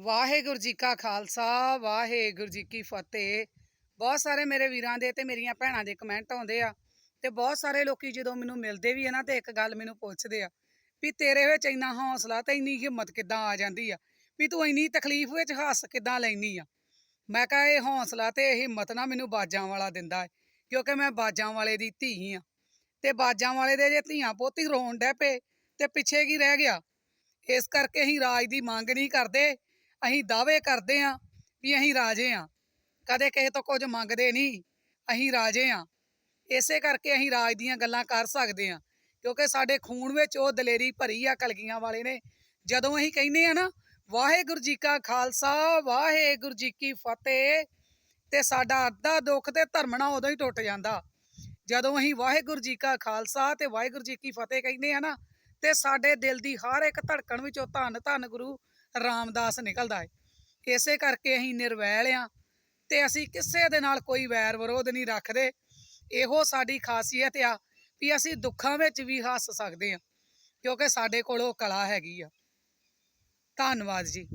ਵਾਹਿਗੁਰੂ ਜੀ ਕਾ ਖਾਲਸਾ, ਵਾਹਿਗੁਰੂ ਜੀ ਕੀ ਫਤਿਹ। ਬਹੁਤ ਸਾਰੇ ਮੇਰੇ ਵੀਰਾਂ ਦੇ ਤੇ ਮੇਰੀਆਂ ਭੈਣਾਂ ਦੇ ਕਮੈਂਟ ਆਉਂਦੇ ਆ ਤੇ ਬਹੁਤ ਸਾਰੇ ਲੋਕੀ ਜਦੋਂ ਮੈਨੂੰ ਮਿਲਦੇ ਵੀ ਆ ਨਾ ਤੇ ਇੱਕ ਗੱਲ ਮੈਨੂੰ ਪੁੱਛਦੇ ਆ ਵੀ ਤੇਰੇ ਵਿੱਚ ਇੰਨਾ ਹੌਸਲਾ ਤੇ ਇੰਨੀ ਹਿੰਮਤ ਕਿੱਦਾਂ ਆ ਜਾਂਦੀ ਆ? ਵੀ ਤੂੰ ਇੰਨੀ ਤਕਲੀਫ ਵਿੱਚ ਹੱਸ ਕਿੱਦਾਂ ਲੈਨੀ ਆ? ਮੈਂ ਕਹਾਂ ਇਹ ਹੌਸਲਾ ਤੇ ਇਹ ਹਿੰਮਤ ਨਾ ਮੈਨੂੰ ਬਾਜਾਂ ਵਾਲਾ ਦਿੰਦਾ ਹੈ ਕਿਉਂਕਿ ਮੈਂ ਬਾਜਾਂ ਵਾਲੇ ਦੀ ਧੀ ਆ। ਤੇ ਬਾਜਾਂ ਵਾਲੇ ਦੇ ਜੇ ਧੀਆਂ ਪੋਤੀ ਰੋਣ ਡੈ ਪਏ ਤੇ ਪਿੱਛੇ ਕੀ ਰਹਿ ਗਿਆ? ਇਸ ਕਰਕੇ ਅਸੀਂ ਰਾਜ ਦੀ ਮੰਗ ਨਹੀਂ ਕਰਦੇ ਅਸੀਂ ਦਾਅਵੇ ਕਰਦੇ ਆ ਵੀ ਅਸੀਂ ਰਾਜੇ ਆ ਕਦੇ ਕਿਸੇ ਤੋਂ ਕੁਝ ਮੰਗਦੇ ਨਹੀਂ, ਅਸੀਂ ਰਾਜੇ ਆ ਇਸੇ ਕਰਕੇ ਅਸੀਂ ਰਾਜ ਦੀਆਂ ਗੱਲਾਂ ਕਰ ਸਕਦੇ ਆ ਕਿਉਂਕਿ ਸਾਡੇ ਖੂਨ ਵਿੱਚ ਉਹ ਦਲੇਰੀ ਭਰੀ ਆ ਕਲਗੀਆਂ ਵਾਲੇ ਨੇ। ਜਦੋਂ ਅਸੀਂ ਕਹਿੰਦੇ ਆ ਨਾ, ਵਾਹਿਗੁਰੂ ਜੀ ਕਾ ਖਾਲਸਾ, ਵਾਹਿਗੁਰੂ ਜੀ ਕੀ ਫਤਿਹ, ਤੇ ਸਾਡਾ ਅੱਧਾ ਦੁੱਖ ਤੇ ਧਰਮਣਾ ਉਦੋਂ ਹੀ ਟੁੱਟ ਜਾਂਦਾ। ਜਦੋਂ ਅਸੀਂ ਵਾਹਿਗੁਰੂ ਜੀ ਕਾ ਖਾਲਸਾ ਤੇ ਵਾਹਿਗੁਰੂ ਜੀ ਕੀ ਫਤਿਹ ਕਹਿੰਦੇ ਆ ਨਾ, ਤੇ ਸਾਡੇ ਦਿਲ ਦੀ ਹਰ ਇੱਕ ਧੜਕਣ ਵਿੱਚੋਂ ਧੰਨ ਧੰਨ ਗੁਰੂ ਰਾਮਦਾਸ ਨਿਕਲਦਾ ਹੈ ਇਸੇ ਕਰਕੇ ਅਸੀਂ ਨਿਰਵੈਲ ਆ ਤੇ ਅਸੀਂ ਕਿਸੇ ਦੇ ਨਾਲ ਕੋਈ ਵੈਰ ਵਿਰੋਧ ਨਹੀਂ ਰੱਖਦੇ। ਇਹੋ ਸਾਡੀ ਖਾਸੀਅਤ ਆ ਵੀ ਅਸੀਂ ਦੁੱਖਾਂ ਵਿੱਚ ਵੀ ਹੱਸ ਸਕਦੇ ਆ, ਕਿਉਂਕਿ ਸਾਡੇ ਕੋਲ ਉਹ ਕਲਾ ਹੈਗੀ ਆ। ਧੰਨਵਾਦ ਜੀ।